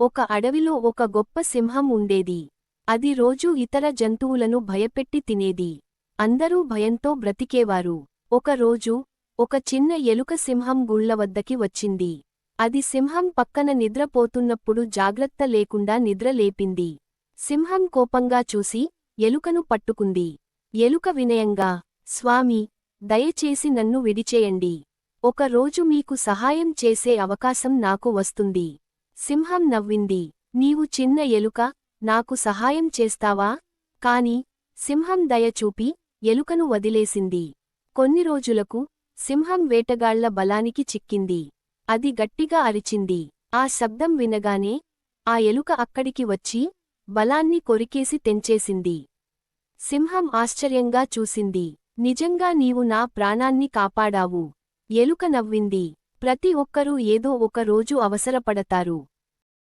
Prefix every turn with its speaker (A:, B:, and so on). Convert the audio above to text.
A: ఒక అడవిలో ఒక గొప్ప సింహం ఉండేది. అది రోజూ ఇతర జంతువులను భయపెట్టి తినేది. అందరూ భయంతో బ్రతికేవారు. ఒకరోజు ఒక చిన్న ఎలుక సింహం గుళ్ళ వద్దకి వచ్చింది. అది సింహం పక్కన నిద్రపోతున్నప్పుడు జాగ్రత్త లేకుండా నిద్ర లేపింది. సింహం కోపంగా చూసి ఎలుకను పట్టుకుంది. ఎలుక వినయంగా స్వామి దయచేసి నన్ను విడిచేయండి. ఒకరోజు మీకు సహాయం చేసే అవకాశం నాకు వస్తుంది. సింహం నవ్వింది. నీవు చిన్న ఎలుక నాకు సహాయం చేస్తావా? కాని సింహం దయ చూపి ఎలుకను వదిలేసింది. కొన్ని రోజులకు సింహం వేటగాళ్ళ బలానికి చిక్కింది. అది గట్టిగా అరిచింది. ఆ శబ్దం వినగానే ఆ ఎలుక అక్కడికి వచ్చి బలాన్ని కొరికేసి తెంచేసింది. సింహం ఆశ్చర్యంగా చూసింది. నిజంగా నీవు నా ప్రాణాన్ని కాపాడావు. ఎలుక నవ్వింది. ప్రతి ఒక్కరూ ఏదో ఒక రోజు అవసరపడతారు.